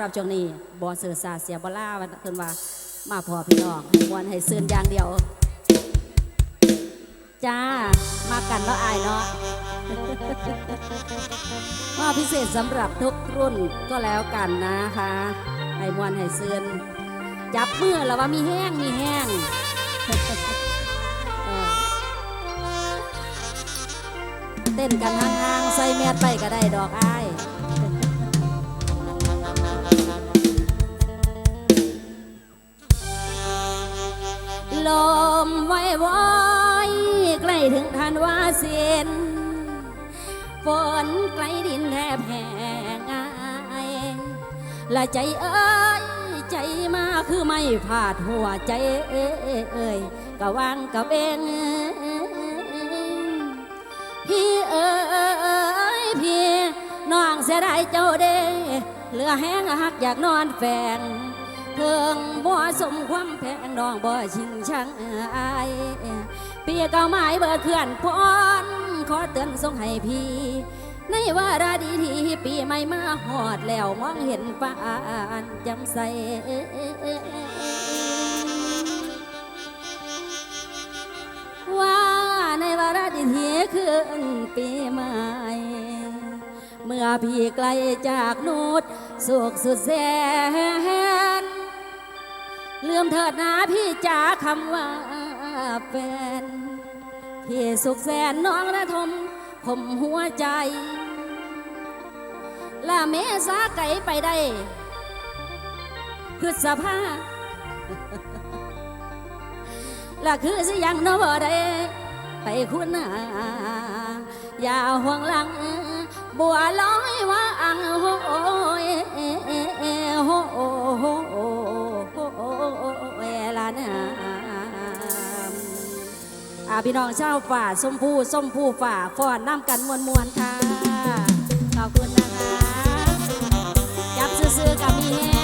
รับช่วงนี้บอเสือสาเสียบล่าวันเพิ่นว่า มาพอพี่น้องให้มวนให้ซื่นอย่างเดียว จ้า มากันแล้วอายเนาะว่าพิเศษสำหรับทุกรุ่นก็แล้วกันนะคะให้มวนให้เซื่นจับมือแล้วว่ามีแห้งมีแห้งเออเต้นกันห่างๆใส่แมสไปก็ได้ดอกอ้าย ลมไว้ไว้ใกล้ถึงทันว่าเสียนฝนใกล้ดินแทบแห้งอายละใจเอ้ยใจมาคือไม่พลาดหัวใจเอ้ยกะวางกะเบงพี่เอ้ยพี่น้องเสียดายเจ้าเด้เหลือแห้งหักอยากนอนแฝง เทิงบ่สมความแพงน้องบ่ชิงชังอายปีเก่าหมายเบิดเขื่อนพรขอเตือนส่งให้พี่ ในวาระดีทีปีใหม่มาหอดแล้วมองเห็นฟ้าอันจำใสว่าในวาระดีทีคืนปีใหม่ เมื่อพี่ไกลจากนุดสุขสุดแสน ลืมเถิดนะพี่จ๋าคำว่าแฟนพี่สุขแสนน้องระทมผมหัวใจละเมษาไก่ไปได้พฤษภาละคือสิยังโนบ่ได้ไปคุณนาอย่าห่วงหลัง บัวลอยว่าอังโหโหโห ลานาอาพี่น้องเจ้าวฝ่าส้มผู้ส้มผู้ฝ่าฟ้อนน้ำกันมวนมวนค่ะ ขอบคุณนะคะยับซื้อๆกับมีแห้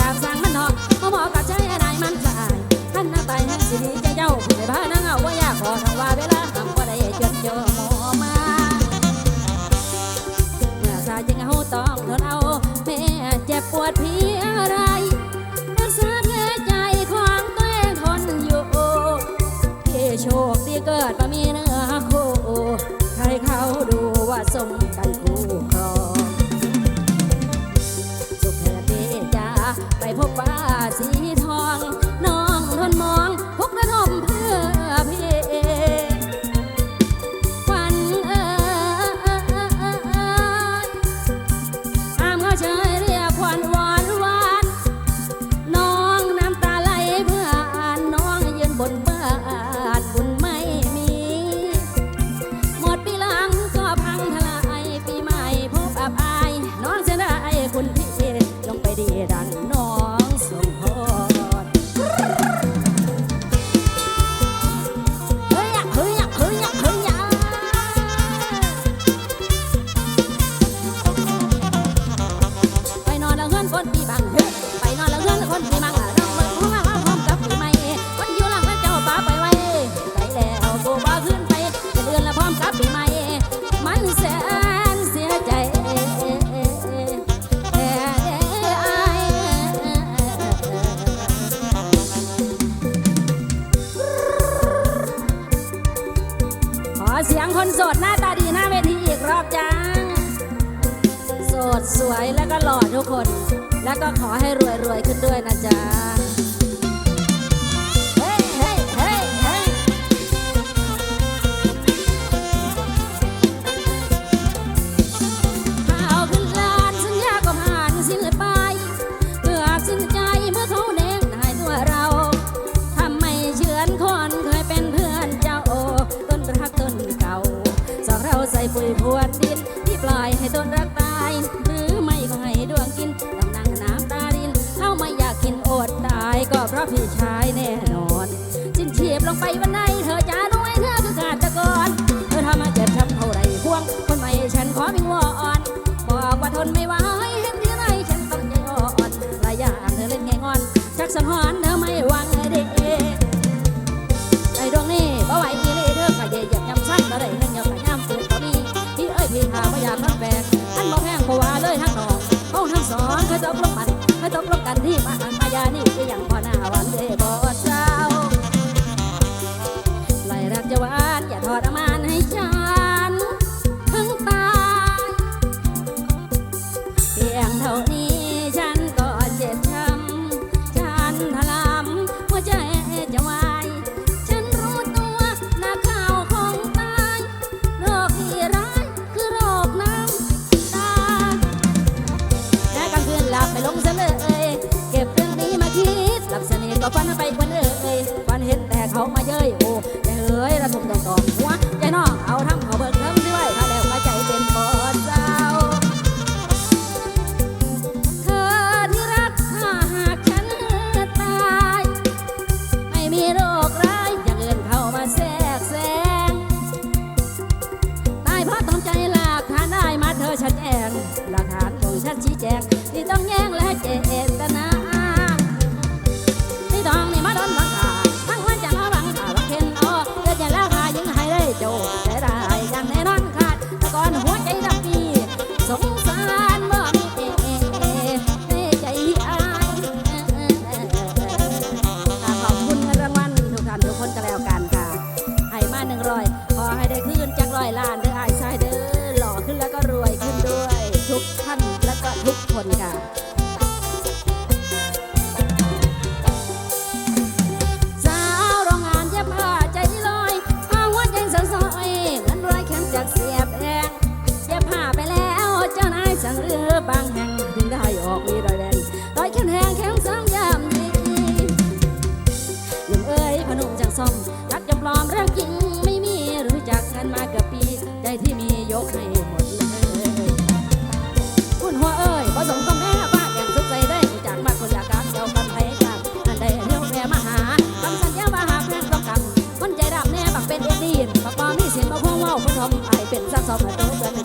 ตามสั่งมันนอกมาหมอกับใจอะไรมันสายท่านหน้าตายแห่งสิริใจเจ้าผู้ใดพานังเอาว่ายากขอทางว่าเวลาทำก็ได้จนเจอหมอมาเมื่อสายจึงเอาต้องทนเอาแม่เจ็บปวดเพียงอะไรรักษาแค่ใจของตัวเองทนอยู่ที่โชคดีเกิดมามีเนื้อคู่ให้เขาดูว่าสมกัน พบป่าสีทอง โสดหน้าตาดีหน้าเวทีอีกรอบจ้า โสดสวยแล้วก็หล่อทุกคน แล้วก็ขอให้รวยรวยๆขึ้นด้วยนะจ๊ะ ก็เพราะพี่ชายแน่นอนจิ้นเฉียบลงไปวันไหนเธอจะรวยเธอคือกาดตะกอนเธอทำมาเจ็บทำเท่าไรพ่วง คนใหม่ฉันขอวิงวอนบอกว่าทนไม่ไหวเห็นที่ไรฉันต้องใจอ่อนหลายอย่างเธอเล่นไงงอนชักสังหรณ์เธอ Jack. คนค่ะาผู้ชมไอเป็นสากสาองมาตัวเพื่น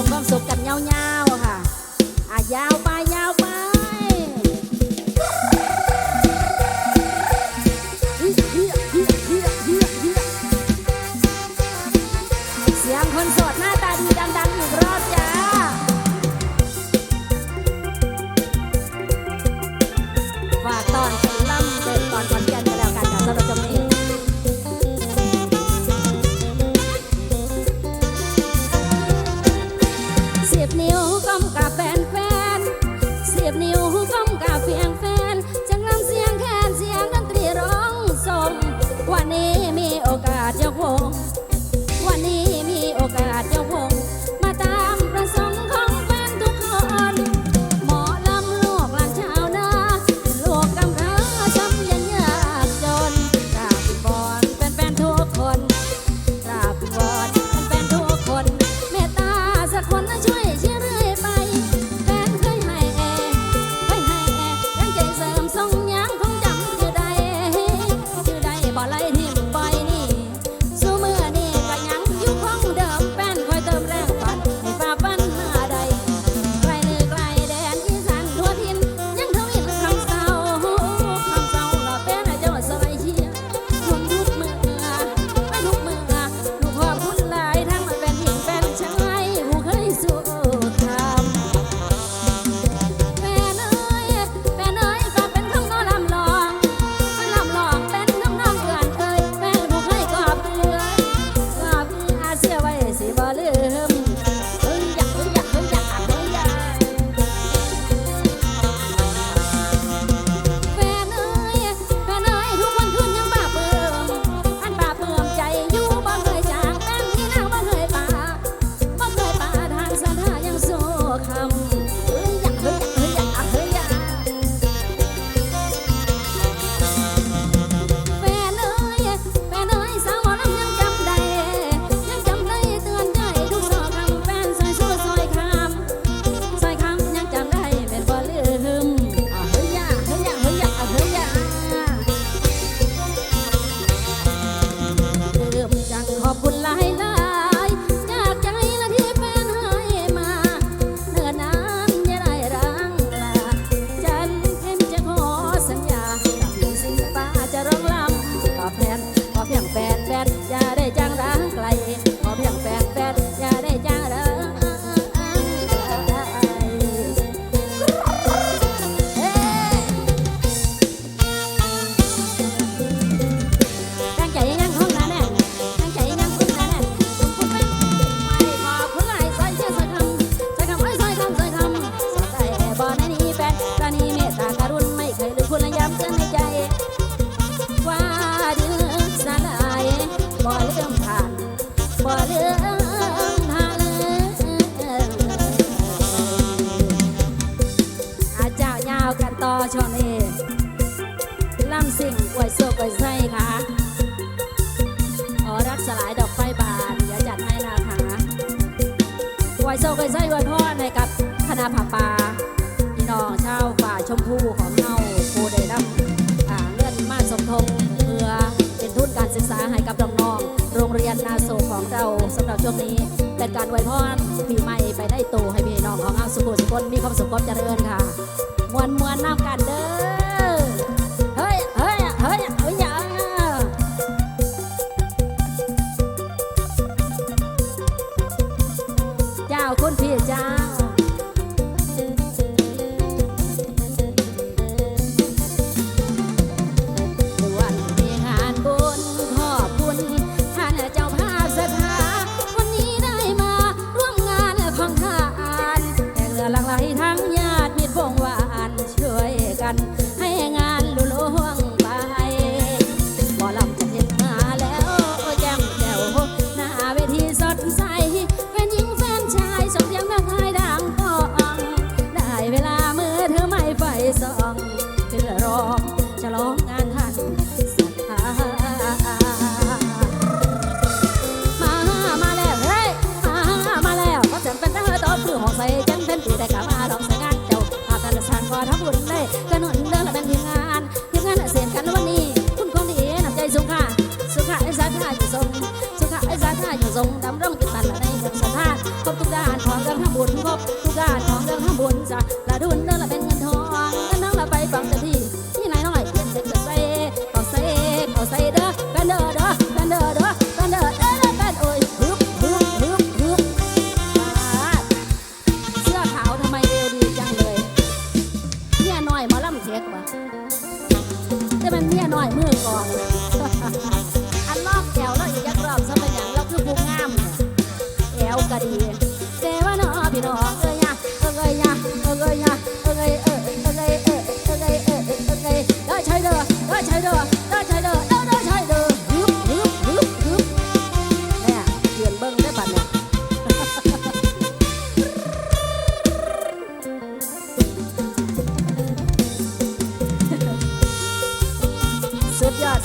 ส่งความสุขกันยาวๆค่ะอ่ายาวไป นี้ เป็นการไวยพรปีใหม่ไปได้โตให้พี่น้องของอาสุขสุขนมีความสุขความเจริญค่ะ มวนมวนน้ำกันเด้อ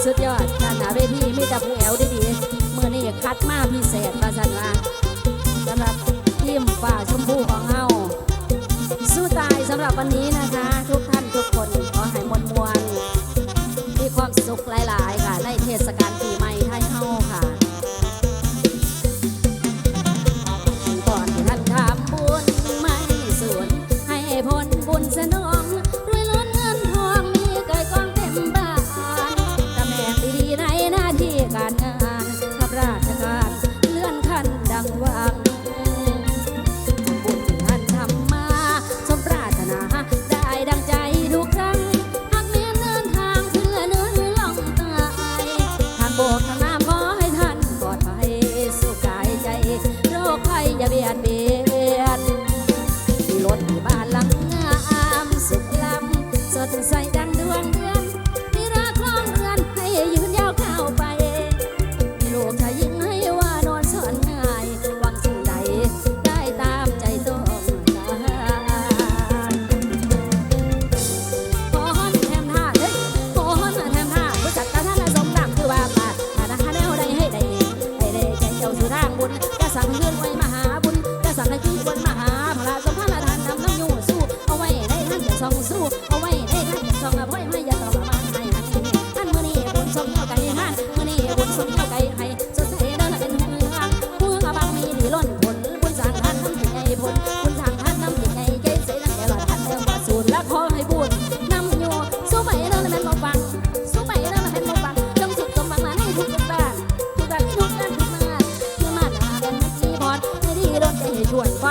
สุดยอดท่านหาเวทีมีแต่ผู้แอวดีๆมื่อนี่คัดมาพิเศษประชันว่าสำหรับทีมฝ่าชมพูของเฮาสู้ตายสำหรับวันนี้นะคะ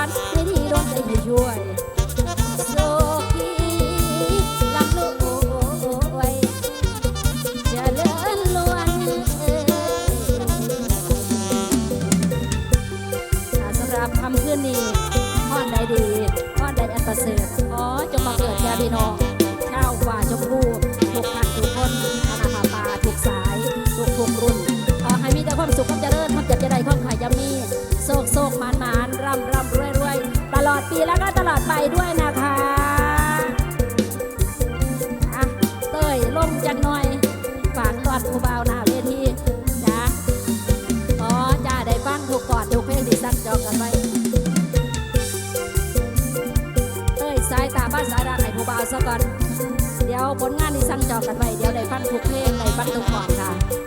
านไม่ได้ต้องไใจยั่ว ไปด้วยนะคะอะเตยล่จังหน่อย ฝากตอดผู้เบาหน้าเวทีจ้อ๋อจ้ได้ฟังถูกกอดนซั่งจองกันไว้เตยสายตาบ้านสายาให้ผู้เบาซะก่อน เดี๋ยวผลงานที่สั่งจองกันไปเดี๋ยวได้ฟังถูกเพลงได้ฟังถูกกอดค่ะ